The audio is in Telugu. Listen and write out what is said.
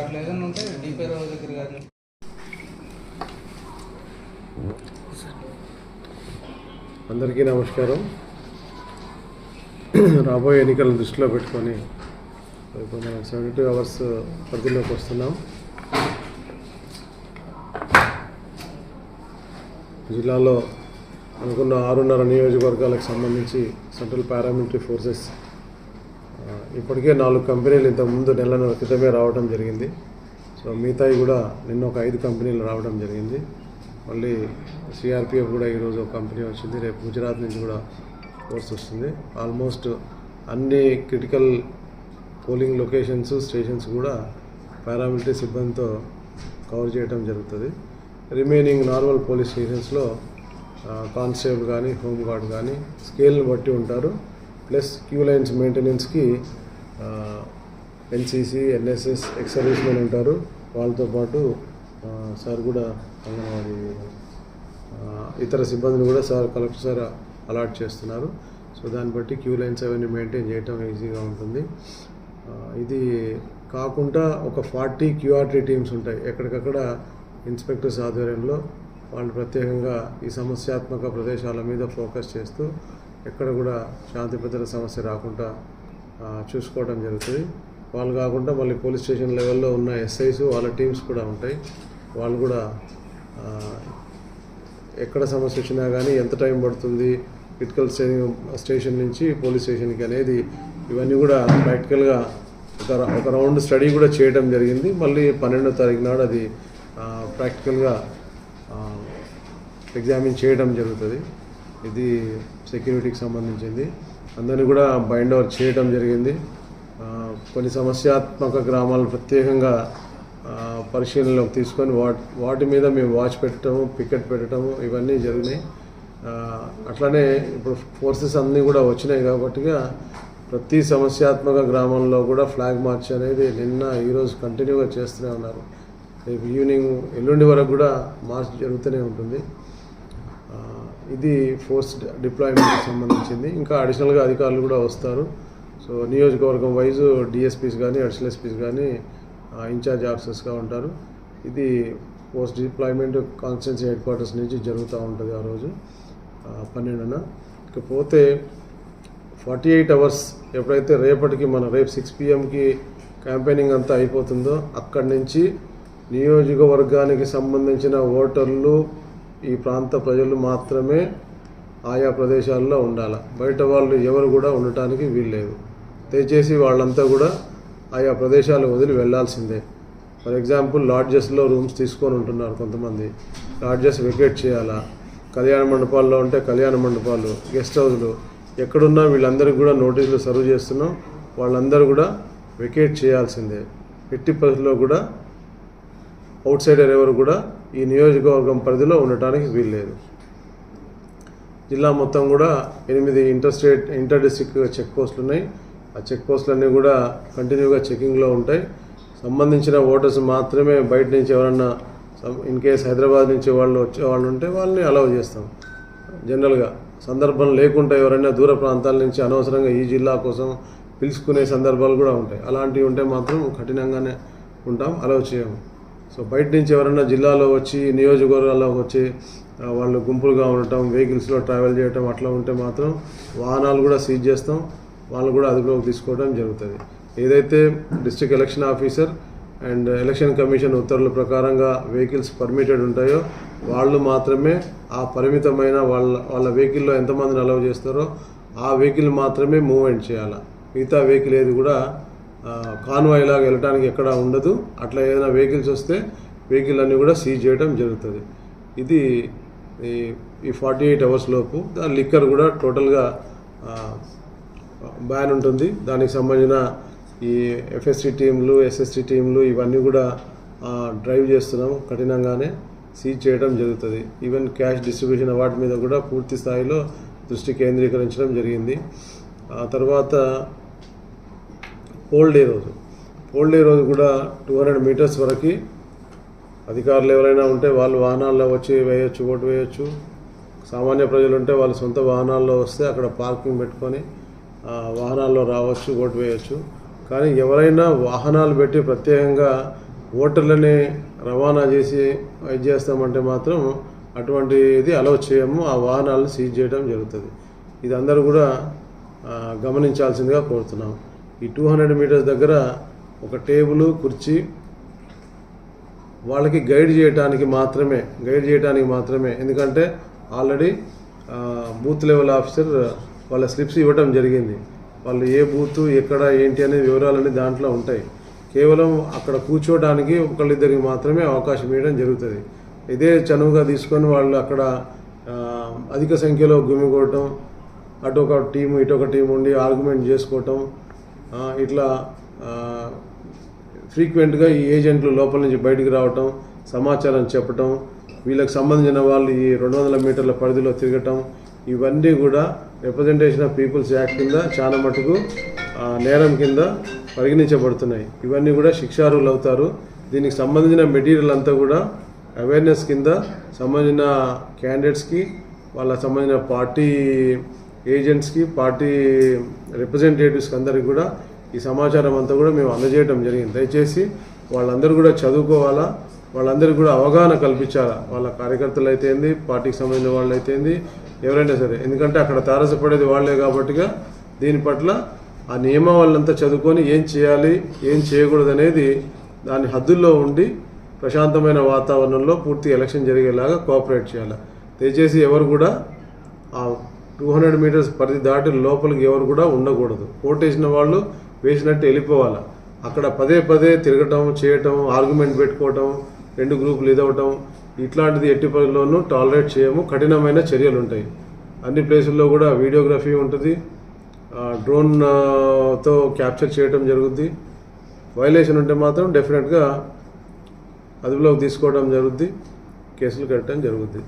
అట్లా ఏదైనా ఉంటే డీపీ రావు దగ్గర కానీ అందరికీ నమస్కారం. రాబోయే ఎన్నికలను దృష్టిలో పెట్టుకొని ఇప్పుడు మనం సెవెంటీ టూ అవర్స్ పరిధిలోకి వస్తున్నాం. జిల్లాలో అనుకున్న ఆరున్నర నియోజకవర్గాలకు సంబంధించి సెంట్రల్ పారామిలిటరీ ఫోర్సెస్ ఇప్పటికే నాలుగు కంపెనీలు ఇంతకుముందు నెల క్రితమే రావడం జరిగింది. సో మిగతాయి కూడా నిన్న ఒక ఐదు కంపెనీలు రావడం జరిగింది. మళ్ళీ సిఆర్పిఎఫ్ కూడా ఈరోజు ఒక కంపెనీ వచ్చింది. రేపు గుజరాత్ నుంచి కూడా ఫోర్స్ వస్తుంది. ఆల్మోస్ట్ అన్ని క్రిటికల్ పోలింగ్ లొకేషన్స్ స్టేషన్స్ కూడా పారామిలిటరీ సిబ్బందితో కవర్ చేయడం జరుగుతుంది. రిమైనింగ్ నార్మల్ పోలీస్ స్టేషన్స్లో కానిస్టేబుల్ కానీ హోంగార్డ్ కానీ స్కేల్ని బట్టి ఉంటారు. Plus queue lines మెయింటెనెన్స్కి NCC NSS ex service men ఉంటారు. వాళ్ళతో పాటు సార్ కూడా అంగన్వాడీ ఇతర సిబ్బందిని కూడా సార్ కలెక్టర్ సార్ అలాట్ చేస్తున్నారు. సో దాన్ని బట్టి క్యూ లైన్స్ అవన్నీ మెయింటైన్ చేయటం ఈజీగా ఉంటుంది. ఇది కాకుండా ఒక ఫార్టీ క్యూఆర్టీ టీమ్స్ ఉంటాయి. ఎక్కడికక్కడ ఇన్స్పెక్టర్స్ ఆధ్వర్యంలో వాళ్ళు ప్రత్యేకంగా ఈ సమస్యాత్మక ప్రదేశాల మీద ఫోకస్ చేస్తూ ఎక్కడ కూడా శాంతి భద్రత సమస్య రాకుండా చూసుకోవడం జరుగుతుంది. వాళ్ళు కాకుండా మళ్ళీ పోలీస్ స్టేషన్ లెవెల్లో ఉన్న ఎస్ఐస్ వాళ్ళ టీమ్స్ కూడా ఉంటాయి. వాళ్ళు కూడా ఎక్కడ సమస్య వచ్చినా కానీ ఎంత టైం పడుతుంది క్రిటికల్ స్టేషన్ నుంచి పోలీస్ స్టేషన్కి అనేది ఇవన్నీ కూడా ప్రాక్టికల్గా ఒక ఒక రౌండ్ స్టడీ కూడా చేయడం జరిగింది. మళ్ళీ పన్నెండో తారీఖు నాడు అది ప్రాక్టికల్గా ఎగ్జామిన్ చేయడం జరుగుతుంది. ఇది సెక్యూరిటీకి సంబంధించింది. అందరినీ కూడా బైండ్ ఓవర్ చేయడం జరిగింది. కొన్ని సమస్యాత్మక గ్రామాలను ప్రత్యేకంగా పరిశీలనలోకి తీసుకొని వాటి వాటి మీద మేము వాచ్ పెట్టడము పికెట్ పెట్టడము ఇవన్నీ జరిగినాయి. అట్లనే అట్లానే ఇప్పుడు ఫోర్సెస్ అన్నీ కూడా వచ్చినాయి కాబట్టిగా ప్రతి సమస్యాత్మక గ్రామంలో కూడా ఫ్లాగ్ మార్చ్ అనేది నిన్న ఈరోజు కంటిన్యూగా చేస్తూనే ఉన్నారు. రేపు ఈవినింగ్ ఎల్లుండి వరకు కూడా మార్చ్ జరుగుతూనే ఉంటుంది. ఇది ఫోర్స్ డిప్లాయ్మెంట్కి సంబంధించింది. ఇంకా అడిషనల్గా అధికారులు కూడా వస్తారు. సో నియోజకవర్గం వైజ్ డిఎస్పీస్ కానీ అడిషనల్ ఎస్పీస్ కానీ ఇన్ఛార్జ్ ఆఫీసర్స్గా ఉంటారు. ఇది post deployment constituency headquarters నుంచి జరుగుతూ ఉంటుంది ఆ రోజు పన్నెండున. ఇకపోతే ఫార్టీ ఎయిట్ అవర్స్ ఎప్పుడైతే రేపటికి మన రేపు సిక్స్ పిఎంకి క్యాంపెయినింగ్ అంతా అయిపోతుందో అక్కడి నుంచి నియోజకవర్గానికి సంబంధించిన ఓటర్లు ఈ ప్రాంత ప్రజలు మాత్రమే ఆయా ప్రదేశాల్లో ఉండాలి. బయట వాళ్ళు ఎవరు కూడా ఉండటానికి వీల్లేదు. దయచేసి వాళ్ళంతా కూడా ఆయా ప్రదేశాలు వదిలి వెళ్ళాల్సిందే ఫర్ ఎగ్జాంపుల్ లాడ్జెస్లో రూమ్స్ తీసుకొని ఉంటున్నారు కొంతమంది. లాడ్జెస్ వెకేట్ చేయాలా? కళ్యాణ మండపాల్లో ఉంటే కళ్యాణ మండపాలు గెస్ట్ హౌస్లు. ఎక్కడున్నా వీళ్ళందరికీ కూడా నోటీసులు సర్వ్ చేస్తున్నాం. వాళ్ళందరూ కూడా వెకేట్ చేయాల్సిందే. ఎట్టి పరిస్థితుల్లో కూడా అవుట్ సైడర్ ఎవరు కూడా ఈ నియోజకవర్గం పరిధిలో ఉండటానికి వీల్లేదు. జిల్లా మొత్తం కూడా ఎనిమిది inter state inter district check పోస్టులు ఉన్నాయి. ఆ చెక్ పోస్టులన్నీ కూడా కంటిన్యూగా చెకింగ్లో ఉంటాయి. సంబంధించిన ఓటర్స్ మాత్రమే బయట నుంచి ఎవరన్నా ఇన్ కేస్ హైదరాబాద్ నుంచి వాళ్ళు వచ్చే వాళ్ళు ఉంటే వాళ్ళని అలౌ చేస్తాం. జనరల్గా సందర్భం లేకుండా ఎవరైనా దూర ప్రాంతాల నుంచి అనవసరంగా ఈ జిల్లా కోసం పిలుచుకునే సందర్భాలు కూడా ఉంటాయి. అలాంటివి ఉంటే మాత్రం కఠినంగానే ఉంటాం అలౌ చేయము. సో బయట నుంచి ఎవరైనా జిల్లాలో వచ్చి నియోజకవర్గాల్లో వచ్చి వాళ్ళు గుంపులుగా ఉండటం వెహికల్స్లో ట్రావెల్ చేయటం అట్లా ఉంటే మాత్రం వాహనాలు కూడా సీజ్ చేస్తాం. వాళ్ళు కూడా అదుపులోకి తీసుకోవడం జరుగుతుంది. ఏదైతే district election officer and election commission ఉత్తర్వుల ప్రకారంగా వెహికల్స్ పర్మిటెడ్ ఉంటాయో వాళ్ళు మాత్రమే ఆ పరిమితమైన వాళ్ళ వాళ్ళ వెహికల్లో ఎంతమందిని అలౌ చేస్తారో ఆ వెహికల్ మాత్రమే మూవ్మెంట్ చేయాలి. మిగతా వెహికల్ ఏది కూడా కాన్వాయ్ లాగా వెళ్ళడానికి ఎక్కడ ఉండదు. అట్లా ఏదైనా వెహికల్స్ వస్తే వెహికల్ అన్నీ కూడా సీజ్ చేయడం జరుగుతుంది. ఇది ఈ ఈ ఫార్టీ ఎయిట్ అవర్స్ లోపు దాని లిక్కర్ కూడా టోటల్గా బ్యాన్ ఉంటుంది. దానికి సంబంధించిన ఈ ఎఫ్ఎస్సి టీంలు ఎస్ఎస్సి టీంలు ఇవన్నీ కూడా డ్రైవ్ చేస్తున్నాం కఠినంగానే. సీజ్ చేయడం జరుగుతుంది. ఈవెన్ క్యాష్ డిస్ట్రిబ్యూషన్ వాటి మీద కూడా పూర్తి స్థాయిలో దృష్టి కేంద్రీకరించడం జరిగింది. ఆ తర్వాత పోల్ డే రోజు. పోల్ డే రోజు కూడా టూ హండ్రెడ్ మీటర్స్ వరకు అధికారులు ఎవరైనా ఉంటే వాళ్ళు వాహనాల్లో వచ్చి వేయొచ్చు ఓటు వేయొచ్చు. సామాన్య ప్రజలు ఉంటే వాళ్ళ సొంత వాహనాల్లో వస్తే అక్కడ పార్కింగ్ పెట్టుకొని వాహనాల్లో రావచ్చు ఓటు వేయచ్చు. కానీ ఎవరైనా వాహనాలు పెట్టి ప్రత్యేకంగా ఓటర్లని రవాణా చేసి ఇది చేస్తామంటే మాత్రం అటువంటిది అలౌ చేయము. ఆ వాహనాలను సీజ్ చేయడం జరుగుతుంది. ఇది అందరూ కూడా గమనించాల్సిందిగా కోరుతున్నాం ఈ టూ హండ్రెడ్ మీటర్స్ దగ్గర ఒక టేబుల్ కుర్చీ వాళ్ళకి గైడ్ చేయడానికి మాత్రమే గైడ్ చేయడానికి మాత్రమే. ఎందుకంటే ఆల్రెడీ బూత్ లెవెల్ ఆఫీసర్ వాళ్ళ స్లిప్స్ ఇవ్వడం జరిగింది. వాళ్ళు ఏ బూత్ ఎక్కడ ఏంటి అనే వివరాలన్నీ దాంట్లో ఉంటాయి. కేవలం అక్కడ కూర్చోవడానికి ఒకళ్ళిద్దరికి మాత్రమే అవకాశం ఇవ్వడం జరుగుతుంది. ఇదే చనువుగా తీసుకొని వాళ్ళు అక్కడ అధిక సంఖ్యలో గుమిగూడటం అటు ఒక టీము ఇటు ఒక టీం ఉండి ఆర్గ్యుమెంట్ చేసుకోవటం ఇట్లా ఫ్రీక్వెంట్గా ఈ ఏజెంట్లు లోపల నుంచి బయటికి రావటం సమాచారం చెప్పటం వీళ్ళకి సంబంధించిన వాళ్ళు ఈ రెండు వందల మీటర్ల పరిధిలో తిరగటం ఇవన్నీ కూడా రిప్రజెంటేషన్ ఆఫ్ పీపుల్స్ యాక్ట్ కింద చాలా మటుకు నేరం కింద పరిగణించబడుతున్నాయి. ఇవన్నీ కూడా శిక్షార్హులు అవుతారు. దీనికి సంబంధించిన మెటీరియల్ అంతా కూడా అవేర్నెస్ కింద సంబంధించిన క్యాండిడేట్స్కి వాళ్ళ సంబంధించిన పార్టీ ఏజెంట్స్కి పార్టీ రిప్రజెంటేటివ్స్కి అందరికి కూడా ఈ సమాచారం అంతా కూడా మేము అందజేయడం జరిగింది. దయచేసి వాళ్ళందరూ కూడా చదువుకోవాలా? వాళ్ళందరికీ కూడా అవగాహన కల్పించాలా? వాళ్ళ కార్యకర్తలు అయితే ఏంది? పార్టీకి సంబంధించిన వాళ్ళు అయితే ఏంది? ఎవరైనా సరే. ఎందుకంటే అక్కడ తారసపడేది వాళ్ళే కాబట్టిగా దీని పట్ల ఆ నియమావళినంతా చదువుకొని ఏం చేయాలి ఏం చేయకూడదు అనేది దాని హద్దుల్లో ఉండి ప్రశాంతమైన వాతావరణంలో పూర్తి ఎలక్షన్ జరిగేలాగా కోఆపరేట్ చేయాలి? దయచేసి ఎవరు కూడా ఆ టూ హండ్రెడ్ మీటర్స్ పరిధి దాటి లోపలికి ఎవరు కూడా ఉండకూడదు. ఓటేసిన వాళ్ళు వేసినట్టు వెళ్ళిపోవాలి. అక్కడ పదే పదే తిరగటం చేయటం ఆర్గ్యుమెంట్ పెట్టుకోవటం రెండు గ్రూపులు ఇదవటం ఇట్లాంటిది ఎట్టి పరిధిలోనూ టాలరేట్ చేయము. కఠినమైన చర్యలు ఉంటాయి. అన్ని ప్లేసుల్లో కూడా వీడియోగ్రఫీ ఉంటుంది. డ్రోన్తో క్యాప్చర్ చేయటం జరుగుద్ది. వైలేషన్ ఉంటే మాత్రం డెఫినెట్గా అదుపులోకి తీసుకోవడం జరుగుద్ది. కేసులు కట్టడం జరుగుద్ది.